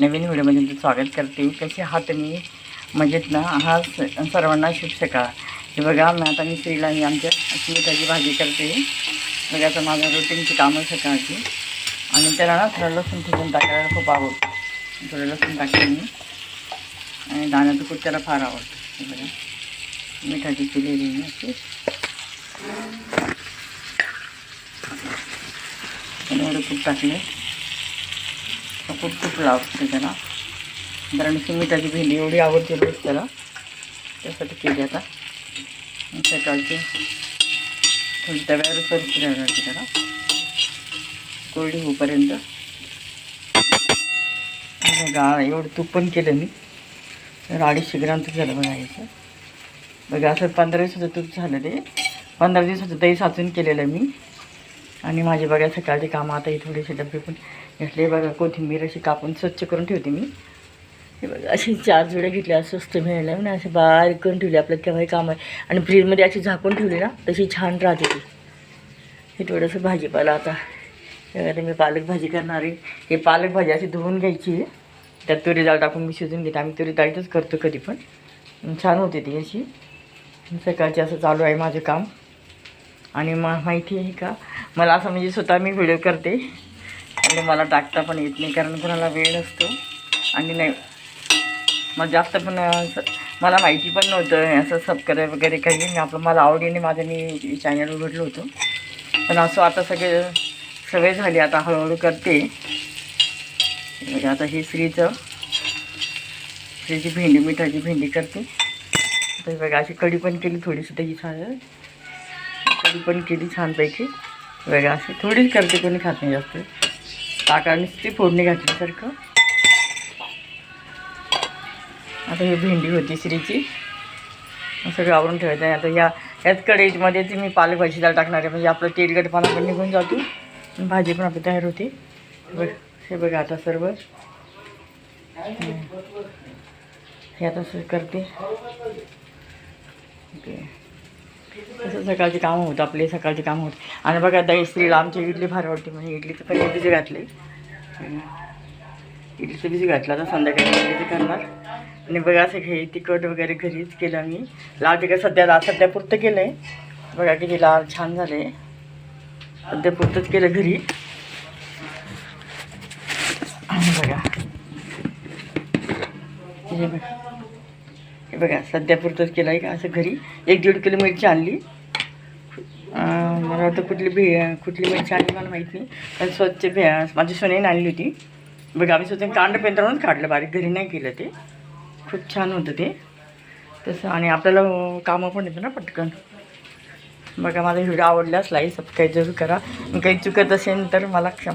नवीन व्हिडिओमध्ये तुमचं स्वागत करते. कसे आहात तुम्ही? मजेत ना? हा सर्वांना शुभ सकाळ हे बघा मी आता मी स्त्रीला मी आमच्या मिठाची भाजी करते. बघा तर माझं रुटीनची कामं सकाळची. आणि त्याला ना थोडं लसूण ठेवून टाकायला खूप आवडतं थोडं लसूण टाकते मी. आणि दाण्याचं खूप त्याला फार आवडतं. हे बघा. मिठाची केलेली मी अशी. एवढं खूप टाकलं खूप खूप लावते त्याला. कारण की मिठाची भेंडी एवढी आवडते रोज त्याला. त्यासाठी केली आता. सकाळची थोडी तव्यावर परत लागते त्याला. कोरडी होईपर्यंत बघा एवढं तूप पण केलं मी. तर अडीचशे ग्रामचं झालं बघा याचं. बघा असं पंधरा दिवसाचं तूप झालं ते. पंधरा दिवसाचं दही साचून केलेलं मी. आणि माझे बघा सकाळचे कामं आता हे थोडेसे डबे पण घेतले. बघा कोथिंबीर अशी कापून स्वच्छ करून ठेवते मी. हे बघा अशी चार जुड्या घेतल्या स्वस्त मिळाल्या ना असे बारीक करून ठेवले आपलं केव्हाही काम. आहे आणि फ्रीजमध्ये अशी झाकून ठेवली ना तशी छान राहते ती. हे थोडंसं भाजीपाला आता. हे बघा, आता मी पालक भाजी करणार आहे. हे पालक भाजी अशी धुवून घ्यायची आहे. त्यात तुरी डाळ टाकून मी शिजून घेते. आम्ही तुरी डाळीतच करतो कधी पण. छान होते ती अशी. सकाळची असं चालू आहे माझं काम. आणि मा माहिती आहे का? मला असं म्हणजे स्वतः मी व्हिडिओ करते. आणि मला टाकता पण येत नाही कारण कोणाला वेळ असतो आणि नाही मग जास्त पण असं मला माहिती पण नव्हतं असं सबस्क्राईब वगैरे काही मी आपलं मला आवडीने माझं मी चॅनल उघडलं होतं. पण असं आता सगळे सवय झाली आता हळूहळू करते. म्हणजे आता हे श्रीचं श्रीची भेंडी मिठाची भेंडी करते. तर बघा अशी कढी पण केली थोडीशी त्याची छान. कढी पण केली छानपैकी. वेगळं अशी थोडीच करते कोणी खात नाही जास्त. ताकाने नुसती फोडणी घातल्यासारखं आता ही भेंडी होती श्रीची. सगळं आवरून ठेवायचं आहे. आता या याच ती मी पालेभाजी डाळ टाकणार आहे. म्हणजे आपलं तेलगटपणा पण निघून जातो. भाजी पण आपली तयार होते. बघ हे बघा आता सर्व. हे आता करते. ओके. तसं सकाळची कामं होतं आपले सकाळची कामं होत. आणि बघा आता स्त्रीला आमची इडली फार आवडते. म्हणजे इडलीचं पहिले इडलीचं घातले इडलीचं बीज घातलं आता संध्याकाळी इडलीचं करणार. आणि बघा असं घे तिखट वगैरे घरीच केलं मी लाल तिखट सध्या सध्या पुरतं केलं आहे बघा किती लाल छान झाले सध्या पुरतंच केलं घरी. आणि बघा. हे बघा. हे बघा सध्या पुरतंच केलं आहे का? असं घरी एक दीड किलो मिरची आणली. मला वाटतं कुठली भे कुठली मिरची आणली मला माहीत नाही. पण स्वच्छ भे माझी सोनेने आणली होती. बघा आम्ही स्वतः कांड पेंतरूनच काढलं बारीक घरी नाही केलं ते. खूप छान होतं ते. तसं आणि आपल्याला कामं पण येतं ना पटकन. बघा माझा व्हिडिओ आवडल्यास लाईक सबस्क्राईब जरूर करा. आणि काही चुकत असेल तर मला क्षमा